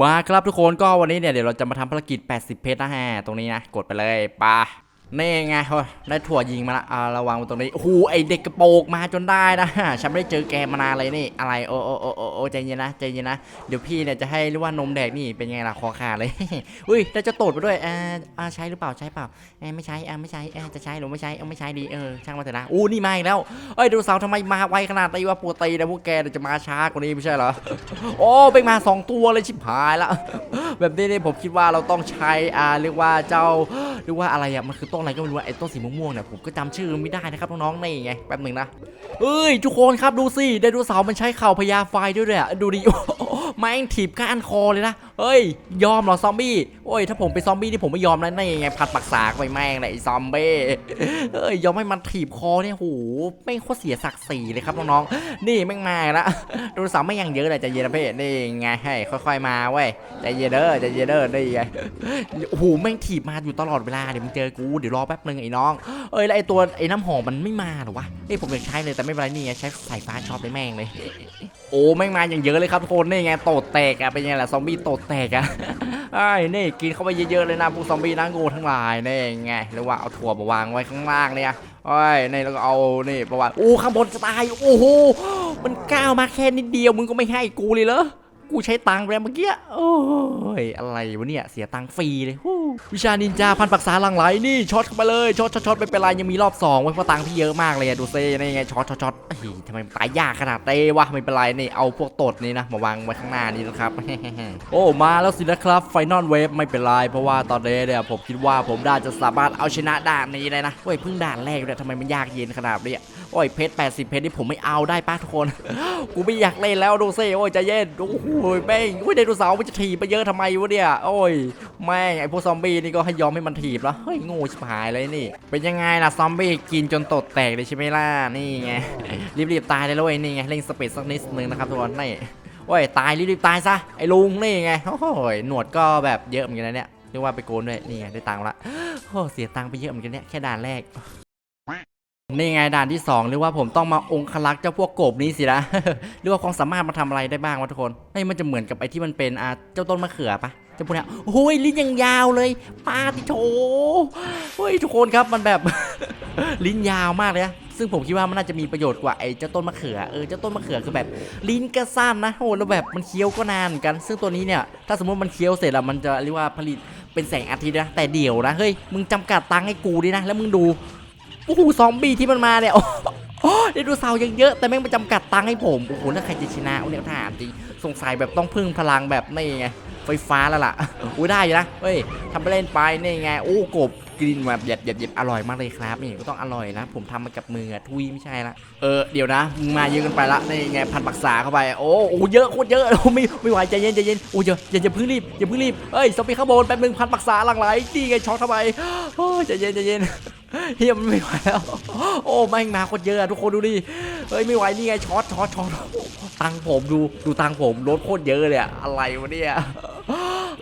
มาครับทุกคนก็วันนี้เนี่ยเดี๋ยวเราจะมาทำภารกิจ 80 เพชรนะฮะ ตรงนี้นะ กดไปเลยปา นี่ไงเฮ้ยได้ถั่วยิงมาละอ่าระวังตรงนี้โอ้โหไอเด็กกระโปงมาจนได้นะ ฉันไม่ได้เจอแกมานานเลยนี่ อะไร โอ้โอ้โอ้โอ้โอ้ใจเย็นนะ ใจเย็นนะ เดี๋ยวพี่เนี่ยจะให้เรียกว่านมแดกนี่เป็นไงล่ะ คอขาดเลย อุ้ยได้จะโตดไปด้วยอ่าอ่าใช้หรือเปล่า ใช้เปล่าเอ้ไม่ใช้อ่าไม่ใช้เอ้จะใช้หรือไม่ใช้เออไม่ใช้ดี เออ ช่างมาเถอะนะ อู้นี่มาอีกแล้ว เอ้ยดูสาร์ทำไมมาไวขนาดนี้วะปกตินะพวกแกเนี่ยจะมาช้ากว่านี้ไม่ใช่เหรอ โอ้ไปมาสองตัวเลยชิบหายละ แบบนี้นี่ผมคิดว่าเราต้องใช้ อ่า เรียกว่าเจ้า เรียกว่าอะไรอะมันคือต้นอะไรก็ไม่รู้ไอ้ต้นสีม่วงๆเนี่ยผมก็จำชื่อไม่ได้นะครับน้องๆนี่ไงแป๊บหนึ่งนะเอ้ยทุกคนครับดูสิไดโนเสาร์มันใช้เข่าพญาไฟด้วยเลยอะดูดิ แม่งถีบก้านคอเลยนะเฮ้ย ยอมเหรอซอมบี้โอ้ยถ้าผมเป็นซอมบี้ที่ผมไม่ยอมนะนี่ไงพัดปักษาไปแม่งเลยไอ้ซอมบี้เอ้ยยอมให้มันถีบคอเนี่ยโหแม่งโคตรเสียศักดิ์ศรีเลยครับน้องๆนี่แม่งมาละดโนเสาร์ไม่ยังเยอะเลยใจเย็นนะเพ่นี่ไงให้ค่อย ๆมาเว้ยใจเย็นเด้อใจเย็นเด้อนี่ไงโอ้โหแม่งถีบมาอยู่ตลอดเวลาเดี๋ยวมึงเจอกูเดี๋ยวรอแป๊บนึงไอ้น้องเอ้ยแล้วไอ้ตัวไอ้น้ำหอมมันไม่มาหรอวะเอ้ยผมอยากใช้เลยแต่ไม่เป็นไรนี่ไงใช้สายฟ้าช็อตไปแม่งเลย อ้แม่งมาอย่างเยอะเลยครับทุกคนนี่ไงโตดแตกอะเป็นไงล่ะซอมบี้โตดแตกอะไอ้นี่กินเข้าไปเยอะๆเลยนะพวกซอมบี้นะงูทั้งหลายนี่ไงหรือว่าเอาถั่วมาวางไว้ข้างล่างเนี่ยไอ้นี่แล้วก็เอานี่ประวัติโอ้ข้างบนจะตายโอ้โหมันก้าวมาแค่นิดเดียวมึงก็ไม่ให้กูเลยเหรอ กูใช้ตังค์ไปแล้วเมื่อกี้ โอ้ย อะไรวะเนี่ย เสียตังค์ฟรีเลย วิชานินจาพันปักษาหลังไหล นี่ช็อตเข้าไปเลย ช็อตช็อตช็อตไม่เป็นไรยังมีรอบสองไว้เพราะตังค์พี่เยอะมากเลยอะดูเซ่นี่ไง ช็อตช็อตช็อตเฮ้ยทำไมตายยากขนาดเต้วะ ไม่เป็นไรนี่ เอาพวกตดนี่นะ มาวางไว้ข้างหน้านี่นะครับ โอ้ มาแล้วสินะครับ ไฟนอลเวฟไม่เป็นไร เพราะว่าตอนนี้เนี่ยผมคิดว่าผมได้จะสามารถเอาชนะด่านนี้เลยนะเว้ย เพิ่งด่านแรกเลยทำไมมันยากเย็นขนาดนี้ โอ้ยเพชร80 เพชรนี่ผมไม่เอาได้ป้าทุกคน กูไม่อยากเล่นแล้วดูเซิโอ้ยใจเย็น โอ้โหแม่งโอ้ยไดโนเสาร์มันจะถีบไปเยอะทำไมวะเนี่ย โอ้ย แม่งไอพวกซอมบี้นี่ก็ให้ยอมให้มันถีบแล้วเฮ้ยง่ชิบหายเลยนี่ เป็นยังไงล่ะซอมบี้กินจนตดแตกเลยใช่ไหมล่ะ นี่ไง รีบๆตายเลยเลยนี่ไงเล่งสเปซสักนิดนึงนะครับทุกคนนี่โอ้ยตายรีบๆตายซะไอ้ลุงนี่ไงโอ้ยหนวดก็แบบเยอะเหมือนกันนะเนี่ยเรียกว่าไปโกนด้วยนี่ไงได้ตังค์ละโอ้เสียตังค์ไปเยอะเหมือนกันเนี่ยแค่ด่านแรก นี่ไงด่านที่2เรียกว่าผมต้องมาองคลักษ์เจ้าพวกกบนี้สินะเรียกว่าความสามารถมาทำอะไรได้บ้างวะทุกคนเฮ้ยมันจะเหมือนกับไอ้ที่มันเป็นอาเจ้าต้นมะเขือปะเจ้าพวกเนี้ยโอ้ยลิ้นยังยาวเลยปาติโถเฮ้ยทุกคนครับมันแบบ ลิ้นยาวมากเลยนะซึ่งผมคิดว่ามันน่าจะมีประโยชน์กว่าไอ้เจ้าต้นมะเขือเออเจ้าต้นมะเขือคือแบบลิ้นก็สั้นนะโอ้แล้วแบบมันเคี้ยวก็นานกัน ซึ่งตัวนี้เนี่ยถ้าสมมติมันเคี้ยวเสร็จแล้วมันจะเรียกว่าผลิตเป็นแสงอาทิตย์นะแต่เดี๋ยวนะเฮ้ยมึงจำกัดตังค์ให้กูดินะแล้วมึงดู โอ้โหซอมบี้ที่มันมาเนี่ยโอ้โหไดโนเสาร์ยังเยอะแต่แม่งมาจำกัดตังค์ให้ผม โอ้โหแล้วใครจะชนะเอาเนี่ยถามจริงสงสัยแบบต้องพึ่งพลังแบบนี่ไง ไฟฟ้าแล้วล่ะอุ้ยได้อยู่นะ เฮ้ยทำไปเล่นไปนี่ไง โอ้กบกลินแบบเหยียดเหยียดเหยียดอร่อยมากเลยครับ นี่ก็ต้องอร่อยนะ ผมทำมากับมือทุยไม่ใช่ละ เออเดี๋ยวนะมึงมาเยอะกันไปละนี่ไงพันปักษาเข้าไป โอ้โหเยอะโคตรเยอะโอ้ไม่ไม่ไหวใจเย็นใจเย็นโอ้ยอย่าอย่าอย่าเพิ่งรีบอย่าเพิ่งรีบเฮ้ยซอมบี้ข้างบนแป๊บนึงพันปักษาหลังไหลนี่ไงช็อตเข้าไปโอ้ยใจเย็นใจเย็น เฮียมันไม่ไหวแล้ว โอ้แม่งมาโคตรเยอะอะทุกคนดูดิเฮ้ยไม่ไหวนี่ไงช็อตช็อตช็อตตังผมดูดูตังผมลดโคตรเยอะเลยอะอะไรวะเนี่ย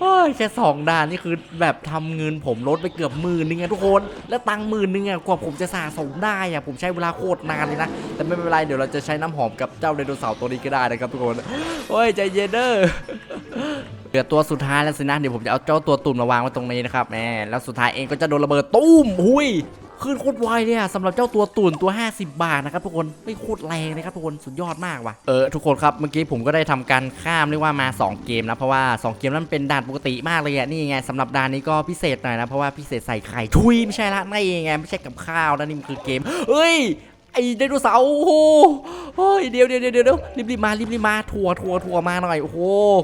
เฮ้ยแค่สองด่านนี่คือแบบทำเงินผมลดไปเกือบหมื่นนึงอะทุกคน แล้วตังหมื่นนึงอะกว่าผมจะสะสมได้อะผมใช้เวลาโคตรนานเลยนะ แต่ไม่เป็นไรเดี๋ยวเราจะใช้น้ำหอมกับเจ้าไดโนเสาร์ตัวนี้ก็ได้นะครับทุกคนโอ้ยใจเย็นเด้อ เหลือตัวสุดท้ายแล้วสินะเดี๋ยวผมจะเอาเจ้าตัวตุ่นมาวางไว้ตรงนี้นะครับแหมแล้วสุดท้ายเองก็จะโดนระเบิดตุ้มหุยขึ้นโคตรไวเลยอะสำหรับเจ้าตัวตุ่นตัว 50 บาทนะครับทุกคนไม่โคตรแรงนะครับทุกคนสุดยอดมากว่ะเออทุกคนครับเมื่อกี้ผมก็ได้ทำการข้ามเรียกว่ามา 2 เกมนะเพราะว่า 2 เกมนั้นเป็นด่านปกติมากเลยอะนี่ไงสำหรับด่านนี้ก็พิเศษหน่อยนะเพราะว่าพิเศษใส่ไข่ทุยไม่ใช่ละนี่ไงไม่ใช่กับข้าวนะนี่มันคือเกมเอ้ย ไอ้ไดโนเสาร์โอ้โหเดี๋ยวเดี๋ยวเดี๋ยวเดี๋ยวรีบรีบมารีบรีบมาทัวร์ทัวร์ทัวร์มาหน่อยโอ้โห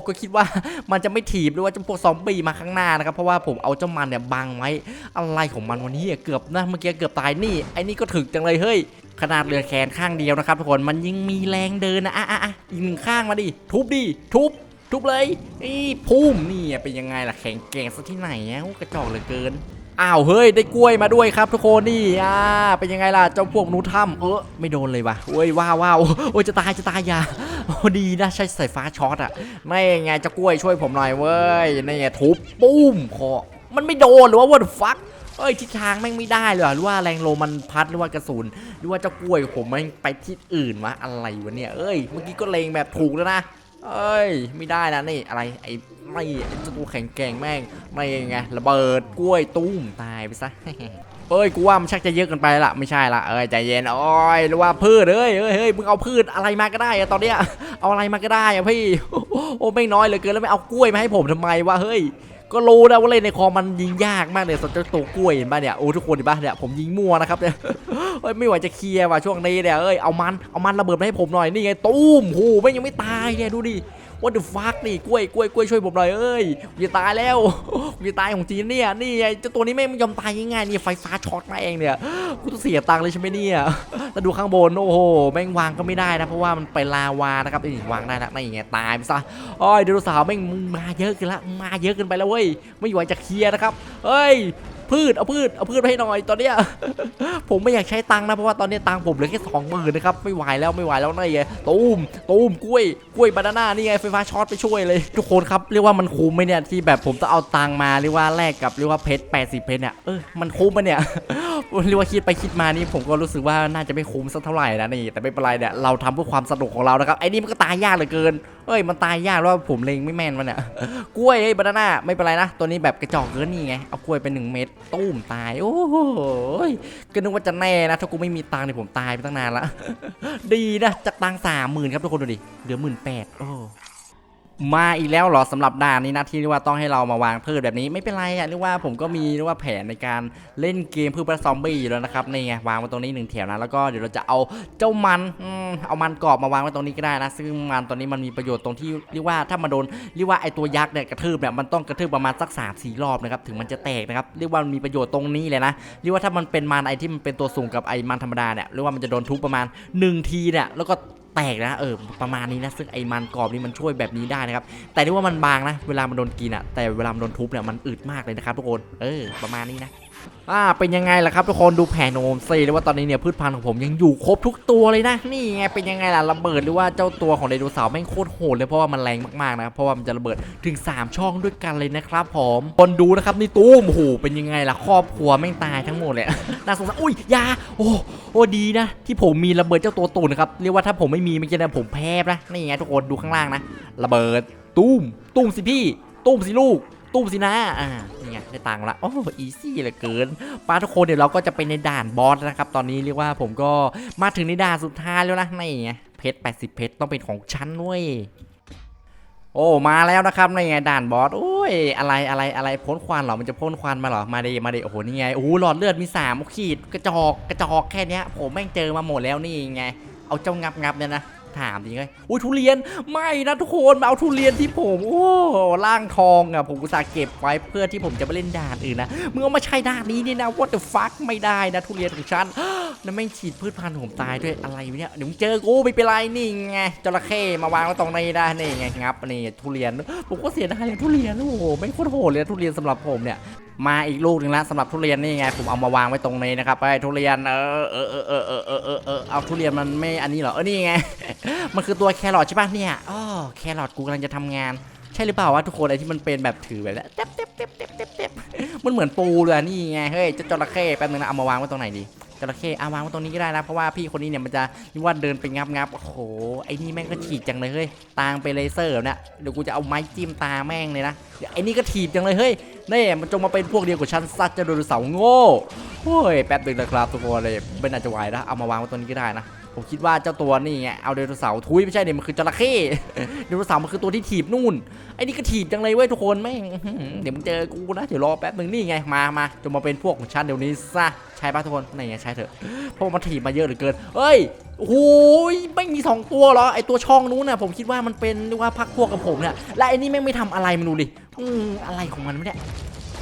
ก็คิดว่ามันจะไม่ถีบหรือว่าจะพวกซอมบี้มาข้างหน้านะครับเพราะว่าผมเอาเจ้ามันเนี่ยบังไว้อะไรของมันวันนี้เกือบนะเมื่อกี้เกือบตายนี่ไอ้นี่ก็ถึกจังเลยเฮ้ยขนาดเรือแขนข้างเดียวนะครับทุกคนมันยังมีแรงเดินนะอะอะอะอีกหนึ่งข้างมาดิทุบดิทุบทุบเลยนี่พุ่มนี่เป็นยังไงล่ะแข็งแกร่งซะที่ไหนอะโอ้กระจอกเหลือเกิน อ้าวเฮ้ยได้กล้วยมาด้วยครับ ทุกคนนี่อ่าเป็นยังไงล่ะเจ้าพวกหนูถ้ำเออไม่โดนเลยวะโอ้ยว้าวว้าวโอ้ยจะตายจะตายอย่าโอ้ดีนะใช้สายฟ้าช็อตอะไม่ไงเจ้ากล้วยช่วยผมหน่อยเว้ยนี่ไงทุบปุ้มคอมันไม่โดนหรือว่า what the fuck เอ้ยทิศทางแม่งไม่ได้เลยหรอหรือว่าแรงลมมันพัดหรือว่ากระสุนหรือว่าเจ้ากล้วยผมแม่งไปที่อื่นวะอะไรวะเนี่ยเอ้ยเมื่อกี้ก็เลงแบบถูกแล้วนะเอ้ย ไม่ได้นะนี่อะไรไอ้ ไม่ไอ้เจ้าตัวแข็งแกร่งแม่งไม่ไงระเบิดกล้วยตุ้มตายไปซะเอ้ยกูว่ามันชักจะเยอะเกันไปละไม่ใช่ละเอ้ยใจเย็นโอ้ยหรือว่าพืชเอ้ยเอ้ยเฮ้ยมึงเอาพืชอะไรมาก็ได้อะตอนเนี้ยเอาอะไรมาก็ได้อะพี่โอ้ไม่น้อยเลยเกินแล้วไม่เอากล้วยมาให้ผมทำไมวะเฮ้ยก็รู้นะว่าเล่นในคอมันยิงยากมากเลยสำหรับเจ้าตัวกล้วยเห็นป่ะเนี่ยโอ้ทุกคนเห็นป่ะเนี่ยผมยิงมั่วนะครับเนี่ยเอ้ยไม่ไหวจะเคลียร์ว่ะช่วงนี้เนี่ยเอ้ยเอามันเอามันระเบิดมาให้ผมหน่อยนี่ไงตุ้มโหไม่ยังไม่ตายเนี่ยดูดิ what the fuck นี่กล้วยกล้วยกล้วยช่วยผมหน่อยเอ้ยกูจะตายแล้วกูจะตายของจีนเนี่ยนี่ไงเจ้าตัวนี้แม่งไม่ยอมตายง่ายๆนี่ไฟฟ้าช็อตมาเองเนี่ยกูต้องเสียตังค์เลยใช่ไหมเนี่ยแล้วดูข้างบนโอ้โหแม่งวางก็ไม่ได้นะเพราะว่ามันเป็นลาวานะครับนี่วางได้แล้วนี่ไงตายไปซะโอ้ยไดโนเสาร์แม่งมาเยอะเกันละมาเยอะเกินไปแล้วเว้ยไม่ไหวจะเคลียร์นะครับเอ้ย พืชเอาพืชเอาพืชไปให้หน่อยตอนเนี้ยผมไม่อยากใช้ตังค์นะเพราะว่าตอนนี้ตังค์ผมเหลือแค่สองหมื่นนะครับไม่ไหวแล้วไม่ไหวแล้วนี่ไงตูมตูมกล้วยกล้วยบานาน่านี่ไงไฟฟ้าช็อตไปช่วยเลย ทุกคนครับเรียกว่ามันคุ้มไหมเนี่ยที่แบบผมต้องเอาตังค์มาเรียกว่าแลกกับเรียกว่าเพชร80เพชรเนี่ยเออมันคุ้มปะเนี่ยเรียกว่าคิดไปคิดมานี่ผมก็รู้สึกว่าน่าจะไม่คุ้มสักเท่าไหร่นะนี่แต่ไม่เป็นไรเนี่ยเราทำเพื่อความสนุกของเรานะครับไอ้นี่มันก็ตายยากเหลือเกิน เอ้ยมันตายยากแล้วผมเล็งไม่แม่นมันเนี่ยกล้วยไอ้บานาน่าไม่เป็นไรนะตัวนี้แบบกระจอกเกินนี่ไงเอากล้วยไปหนึ่งเม็ดตุ้มตายโอ้โหก็นึกว่าจะแน่นะถ้ากูไม่มีตังค์เนี่ยผมตายไปตั้งนานละดีนะจากตังสามหมื่นครับทุกคนดูดิเหลือหมื่นแปดโอ้ มาอีกแล้วเหรอสำหรับด่านนี้นะที่เรียกว่าต้องให้เรามาวางพืชแบบนี้ไม่เป็นไรอะเรียกว่าผมก็มีเรียกว่าแผนในการเล่นเกมพืชพันธุ์ซอมบี้อยู่แล้วนะครับนี่ไงวางไว้ตรงนี้หนึ่งแถวนะแล้วก็เดี๋ยวเราจะเอาเจ้ามันอเอามันกรอบมาวางไว้ตรงนี้ก็ได้นะ ซึ่งมันตอนนี้มันมีประโยชน์ตรงที่เรียกว่าถ้ามันโดนเรียกว่าไอตัวยักษ์เนี่ยกระทืบเนี่ยมันต้องกระทืบประมาณสักสามสี่รอบนะครับถึงมันจะแตกนะครับเรียกว่ามันมีประโยชน์ตรงนี้เลยนะเรียกว่าถ้ามันเป็นมันไอที่มันเป็นตัวสูงกับไอมันธรรมดาเนี่ยเรียกว่ามันจะโดนทุบประมาณหนึ่งทีเนี่ยแล้วก็ แตกนะเออประมาณนี้นะซึ่งไอ้มันกรอบนี่มันช่วยแบบนี้ได้นะครับแต่ที่ว่ามันบางนะเวลามันโดนกินอะแต่เวลามันโดนทุบเนี่ยมันอึดมากเลยนะครับทุกคนเออประมาณนี้นะ อ่าเป็นยังไงล่ะครับทุกคนดูแผนของผมสิเรียกว่าตอนนี้เนี่ยพืชพันธุ์ของผมยังอยู่ครบทุกตัวเลยนะนี่ไงเป็นยังไงล่ะระเบิดหรือว่าเจ้าตัวของไดโนเสาร์แม่งโคตรโหดเลยเพราะว่ามันแรงมากๆนะครับเพราะว่ามันจะระเบิดถึง 3 ช่องด้วยกันเลยนะครับผมคนดูนะครับนี่ตู้มโอ้โหเป็นยังไงล่ะครอบครัวแม่งตายทั้งหมดเลยน่าสงสารอุ้ยยาโอ้โอ้ดีนะ ที่ผมมีระเบิดเจ้าตัวตูนนะครับเรียกว่าถ้าผมไม่มีมันจะนะผมแพ้นะนี่ไงทุกคนดูข้างล่างนะ ระเบิดตุ้มตุ้มสิพี่ตุ้มสิลูก ตุ้มสินะ อ่า นี่ไงได้ตังค์ละ โอ้อีซี่เหลือเกินป้าทุกคนเดี๋ยวเราก็จะไปในด่านบอสนะครับ ตอนนี้เรียกว่าผมก็มาถึงในด่านสุดท้ายแล้วนะนี่ไงเพชร80 เพชรต้องเป็นของฉันเว้ยโอ้ มาแล้วนะครับนี่ไงด่านบอสโอ้ย อะไรอะไรอะไรพ่นควันเหรอ มันจะพ่นควันมาเหรอ มาดิมาดิโอ้โห นี่ไง โอ้หหลอดเลือดมีสามขีด กระจอก กระจอกแค่นี้ผมแม่งเจอมาหมดแล้วนี่ไง เอาเจ้างับงับเนี่ยนะ ถามจริงเลยอุ้ยทุเรียนไม่นะทุกคนมาเอาทุเรียนที่ผมโอ้ล่างทองอะผมอุตส่าห์เก็บไว้เพื่อที่ผมจะไปเล่นด่านอื่นนะมึงเอามาใช้ด่านนี้นี่นะ what the fuck ไม่ได้นะทุเรียนของฉันแล้วแม่ฉีดพืชพันธุ์ผมตายด้วยอะไรเนี่ยเดี๋ยวมึงเจอกูไม่เป็นไรนี่ไงจระเข้มาวางไว้ตรงนี้ได้นี่ไงงับนี่ทุเรียนผมก็เสียดายทุเรียนโอ้โหแม่โคตรโหดเลยทุเรียนสำหรับผมเนี่ย มาอีกลูกหนึ่งแล้วสำหรับทุเรียนนี่ไงผมเอามาวางไว้ตรงนี้นะครับไอ้ทุเรียนเออเออเออเออเออเออเออเออเอาทุเรียนมันไม่อันนี้เหรอเออนี่ไง มันคือตัวแครอทใช่ป่ะเนี่ยอ๋อแครอทกูกำลังจะทำงาน ใช่หรือเปล่าวะทุกคนไอ้ที่มันเป็นแบบถือแบบนี้เต็บเต็บเต็บเต็บเต็บเต็บมันเหมือนปูเลยอะนี่ไงเฮ้ยเจ้าจระเข้แป๊บนึงนะเอามาวางไว้ตรงไหนดี จระเข้อาวางไว้ตรงนี้ก็ได้นะเพราะว่าพี่คนนี้เนี่ยมันจะนี่ว่าเดินไปงับงับโอ้โหไอ้นี่แม่งก็ฉีดจังเลยเฮ้ยตางไปเลเซอร์เนี่ยเดี๋ยวกูจะเอาไม้จิ้มตาแม่งเลยนะเดี๋ยวไอ้นี่ก็ถีบจังเลยเฮ้ยนี่มันจงมาเป็นพวกเดียวกับฉันซัดจะโดนเสาโง่โอ้ยแป๊บนึงนะครับทุกคนเลยไม่น่าจะไหวนะเอามาวางไว้ตรงนี้ก็ได้นะ ผมคิดว่าเจ้าตัวนี่ไงเอาไดโนเสาร์ทุยไม่ใช่เนี่ยมันคือจระเข้ไดโนเสาร์มันคือตัวที่ถีบนู่นไอ้นี่ก็ถีบจังเลยเว้ยทุกคนแม่งเดี๋ยวมึงเจอกูนะเดี๋ยวรอแป๊บหนึ่งนี่ไงมามาจงมาเป็นพวกของฉันเดี๋ยวนี้ซะใช่ป่ะทุกคนนี่ไงใช่เถอะเพราะมันถีบมาเยอะเหลือเกินเอ้ยโอ้ยไม่มีสองตัวเหรอไอตัวช่องนู้นน่ะผมคิดว่ามันเป็นเรียกว่าพักพวกกับผมเนี่ยและไอ้นี่แม่งไม่ทำอะไรมันดูดิอืมอะไรของมันเนี่ย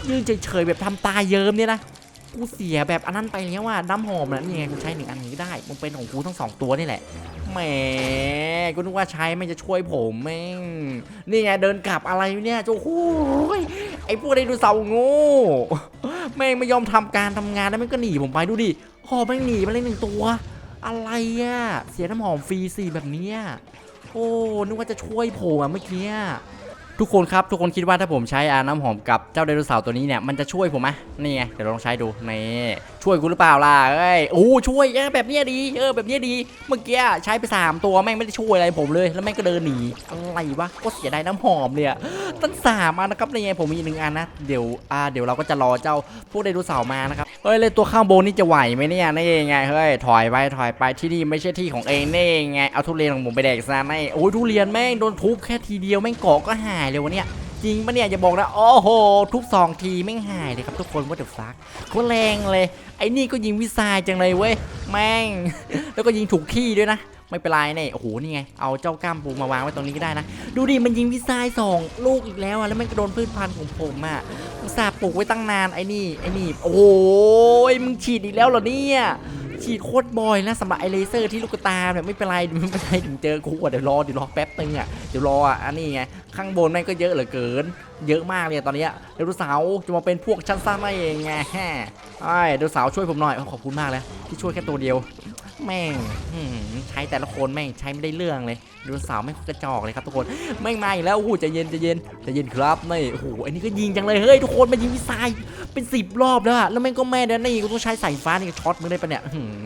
ยืนเฉยๆแบบทำตาเยิ้มเนี่ยนะ กูเสียแบบอันนั้นไปแล้วว่าน้ำหอมนะนี่ไงกูใช้หนึ่งอันนี้ได้มันเป็นของกูทั้งสองตัวนี่แหละแหมกูนึกว่าใช้ไม่จะช่วยผมแม่งนี่ไงเดินกลับอะไรเนี่ยโจ้โหยไอพวกไดโนเสาร์ง่แม่งไม่ยอมทำการทำงานแล้วแม่งก็หนีผมไปดูดิหอแม่งหนีมาเลยหนึ่งตัว อะไรอะเสียน้ำหอมฟรีสี่แบบนี้โอ้นึกว่าจะช่วยผมอะเมื่อกี้ ทุกคนครับทุกคนคิดว่าถ้าผมใช้อาน้ำหอมกับเจ้าไดโนเสาร์ตัวนี้เนี่ยมันจะช่วยผมไหมนี่ไงเดี๋ยวลองใช้ดูนี่ช่วยกูหรือเปล่าล่ะเอ้ยโอ้ช่วยเออแบบเนี้ยดีเออแบบเนี้ยดีเมื่อกี้ใช้ไปสามตัวแม่งไม่ได้ช่วยอะไรผมเลยแล้วแม่งก็เดินหนีอะไรวะก็เสียดายน้ำหอมเนี่ยตั้งสามอันนะครับนี่ไงผมมีอีกหนึ่งอันนะเดี๋ยวอ่าเดี๋ยวเราก็จะรอเจ้าพวกไดโนเสาร์มานะครับ เฮ้ยเลยตัวข้างบนนี่จะไหวไหมเนี่ยนี่ไงเฮ้ยถอยไปถอยไปที่นี่ไม่ใช่ที่ของเองนี่ไงเอาทุเรียนของผมไปแดกซะนี่โอ้ยทุเรียนแม่งโดนทุบแค่ทีเดียวแม่งเกาะก็หายเลยวะเนี่ยจริงปะเนี่ยอย่าบอกนะโอ้โหทุกสองทีไม่งหายเลยครับทุกคนว่าเดือะฟักโคตรแรงเลย ไอ้นี่ก็ยิงวิสายจังเลยเว้ยแม่ง แล้วก็ยิงถูกที่ด้วยนะไม่เป็นไรเนี่ยโอ้โหนี่ไงเอาเจ้ากล้ามปูมาวางไว้ตรงนี้ก็ได้นะ ดูดิมันยิงวิสายสองลูกอีกแล้วอะแล้วมันก็โดนพืชพันธุ์ของผมอะ อุตส่าห์ปลูกไว้ตั้งนานไอ้นี่ไอ้นี่โอ้โหมึงฉีดอีกแล้วเหรอเนี่ยฉีดโคตรบ่อยนะสำหรับไอเลเซอร์ที่ลูกตาเนี่ยไม่เป็นไรไม่เป็นไรถึงเจอกูอะเดี๋ยวรอเดี๋ยวรอแป๊บนึงอะเดี๋ยวรออะอันนี้ไงข้างบนแม่งก็เยอะเหลือเกิน เยอะมากเลยตอนนี้เดโนเสาร์จะมาเป็นพวกชั้นซ่าไม่เองไงแฮ่ไอ้เดโนเสาร์ช่วยผมหน่อยขอบคุณมากเลยที่ช่วยแค่ตัวเดียว แม่งใช้แต่ละคนแม่งใช้ไม่ได้เรื่องเลยไดโนสาวไม่งกระจอกเลยครับทุกคนแม่งมาอีกแล้วโอ้โหใจเย็นใจเย็นใจเย็นครับนี่โอ้โหอันนี้ก็ยิงจังเลยเฮ้ยทุกคนมายิงวิสัย เป็นสิบรอบแล้วอะแล้วแม่งก็แม่นนนี่กูต้องใช้สายฟ้านี่ช็อตมึงได้ปะเนี่ย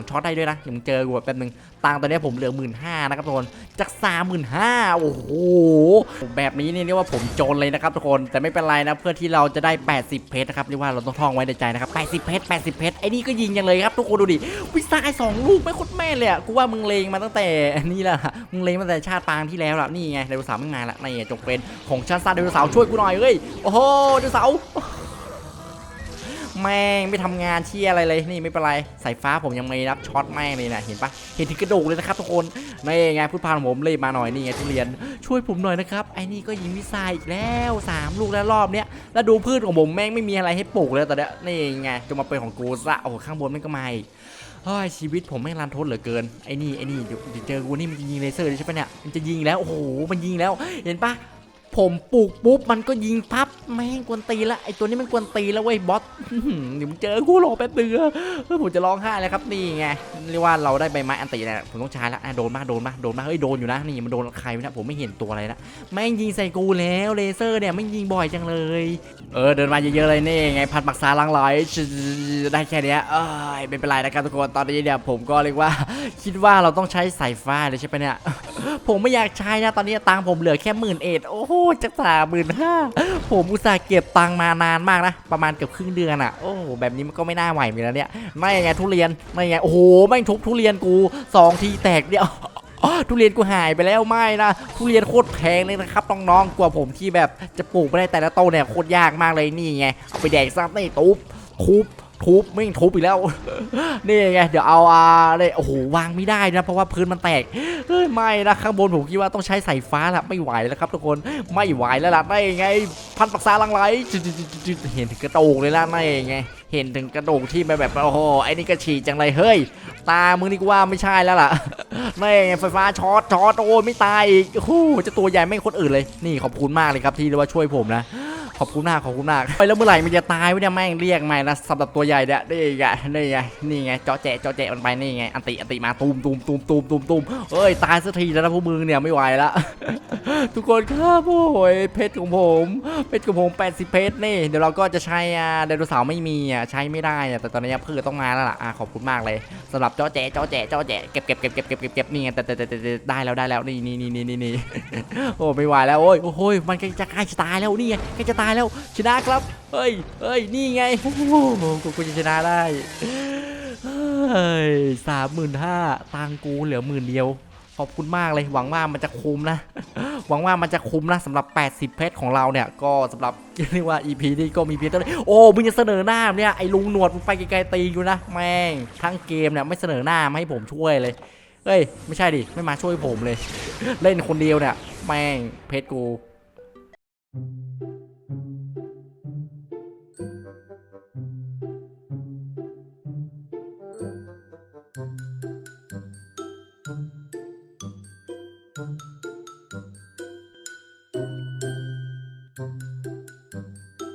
ช็อตได้ด้วยนะเดี๋ยวมึงเจอกูแบบแป๊บนึงตังตอนนี้ผมเหลือหมื่นห้านะครับทุกคนจากสามหมื่นห้าโอ้โหแบบนี้นี่เรียกว่าผมโจนเลยนะครับทุกคนแต่ไม่เป็นไรนะเพื่อที่เราจะได้ 80 เพชรนะครับเรียกว่าเราต้องท่องไว้ในใจนะครับ 80 เพชร 80 เพชรไอ้นี่ก็ยิงจังเลยครับทุกคนดูดิวิสายสองลูกไม่โคตรแม่เลยอะกูว่ามึงเลงมาตั้งแต่นี่แหละมึงเลงมาตั้งแต่ชาติปางที่แล้วละนี่ไงไดโนเสาร์มึงมาละนี่จงเป็นของชาติซาไดโนเสาร์ช่วยกูหน่อยเฮ้ยโอ้โหไดโนเสาร์ แม่งไม่ทำงานเชี่ยอะไรเลยนี่ไม่เป็นไรสายฟ้าผมยังไม่รับช็อตแม่งเลยนะเห็นปะเห็นถึงกระดูกเลยนะครับทุกคนนี่ไงพูดพานผมเลยมาหน่อยนี่ไงทุเรียนช่วยผมหน่อยนะครับไอ้นี่ก็ยิงมิสไซล์อีกแล้วสามลูกแล้วรอบเนี้ยแล้วดูพืชของผมแม่งไม่มีอะไรให้ปลูกเลยตอนเนี้ยนี่ไงจะมาเป็นของกูซะโอ้ข้างบนแม่งก็มาอีกเฮ้ยชีวิตผมแม่งรันทดเหลือเกินไอ้นี่ไอ้นี่เดี๋ยวเดี๋ยวเจอกูนี่มันจะยิงเลเซอร์ใช่ปะเนี่ยมันจะยิงแล้วโอ้โหมันยิงแล้วเห็นปะ ผมปลูกปุ๊บมันก็ยิงพับแม่งกวนตีละไอตัวนี้มันกวนตีแล้วเว้ยบอสเดี๋ยวมึงเจอกูรอแป๊บนึงอะเออผมจะร้องไห้แล้วครับนี่ไงเรียกว่าเราได้ใบไม้อันตีแล้วผมต้องใช้ละโดนมากโดนมากโดนมากเฮ้ยโดนอยู่นะนี่มันโดนใครนะผมไม่เห็นตัวอะไรนะแม่งยิงใส่กูแล้วเลเซอร์เนี่ยไม่ยิงบ่อยจังเลยเออเดินมาเยอะๆเลยนี่ไงพันปักษาลังไหลได้แค่เนี้ยเอ้ยไม่เป็นไรนะครับทุกคนตอนนี้เนี่ยผมก็เรียกว่าคิดว่าเราต้องใช้สายฟ้าเลยใช่ปะเนี่ย ผมไม่อยากใช้นะตอนนี้ตังผมเหลือแค่หมื่นเอ็ดโอ้โหจะสามหมื่นห้าผมอุตส่าห์เก็บตังมานานมากนะ ประมาณเกือบครึ่งเดือนอะโอ้โหแบบนี้มันก็ไม่น่าไหวมือนกันเนี่ยไม่ไงทุเรียนไม่ไงโอ้โหแม่ทุบทุเรียนกูสองทีแตกเดียวทุเรียนกูหายไปแล้วไม่นะทุเรียนโคตรแพงเลยนะครับน้องๆกว่าผมที่แบบจะปลูกไม่ได้แต่ละต้นเนี่ยโคตรยากมากเลยนี่ไงเอาไปแดกซ้ำนี่ทุบทุบ ทุบไม่งทุบอีกแล้ว นี่ไงเดี๋ยวเอาอ่าเลยโอ้โหวางไม่ได้นะเพราะว่าพื้นมันแตกเฮ้ยไม่นะข้างบนผมคิดว่าต้องใช้สายฟ้าละไม่ไหวแล้วครับทุกคนไม่ไหวแล้วล่ะได้ไง พันปักษาลังไหลเห็นถึงกระโดกเลยล่ะไม่ไงเห็นถึงกระโดกที่มันแบบโอ้โหไอ้นี่ก็ฉีดจังเลยเฮ้ย ตามึงนี่กูว่าไม่ใช่แล้วล่ะไม่ไงไฟฟ้าช็อตช็อตโอ้ไม่ตายอีกโอ้จะตัวใหญ่ไม่คนอื่นเลย นี่ขอบคุณมากเลยครับที่เรียกว่าช่วยผมนะ ขอบคุณมากขอบคุณมากไปแล้วเมื่อไหร่มันจะตายวะเนี่ยแม่งเรียกใหม่นะสำหรับตัวใหญ่เนี่ยนี่ไงนี่ไงนี่ไงเจาะแจะเจาะแจะมันไปนี่ไงอันติอันติมาตูมตูมตูมตูมตูมตูมเอ้ยตายสักทีแล้วนะพวกมึงเนี่ยไม่ไหวละทุกคนครับโอ้ยเพชรของผมเพชรของผม 80 เพชรนี่เดี๋ยวเราก็จะใช้อ่าไดโนเสาร์ไม่มีอะใช้ไม่ได้อะแต่ตอนนี้พืชต้องมาแล้วล่ะอะขอบคุณมากเลยสำหรับเจาะแจะเจาะแจะเจาะแจะเก็บเก็บเก็บเก็บเก็บเก็บเก็บนี่ไงแต่แต่แต่ได้แล้วได้แล้วนี่นี่นี่นี่นี่นี่โอ้ไม่ไหวแล้วโอ้ยโอ้ยมันใกล้จะใกล้จะตายแล้วนี่ไงใกล้จะตายแล้วชนะครับเฮ้ยเฮ้ยนี่ไงโอ้โหกูจะชนะได้สามหมื่นห้าตังกูเหลือหมื่นเดียวขอบคุณมากเลยหวังว่ามันจะคุ้มนะ หวังว่ามันจะคุ้มนะสำหรับ 80 เพชรของเราเนี่ย ก็สำหรับเรียกว่า EP นี้ก็มีเพียงเท่านี้โอ้มึงจะเสนอหน้าเนี่ยไอ้ลุงหนวดมึงไปไกลๆตีกูนะแม่งทั้งเกมเนี่ยไม่เสนอหน้ามาให้ผมช่วยเลยเฮ้ย ไม่ใช่ดิ ไม่มาช่วยผมเลย เล่นคนเดียวเนี่ย แม่งเพชรกู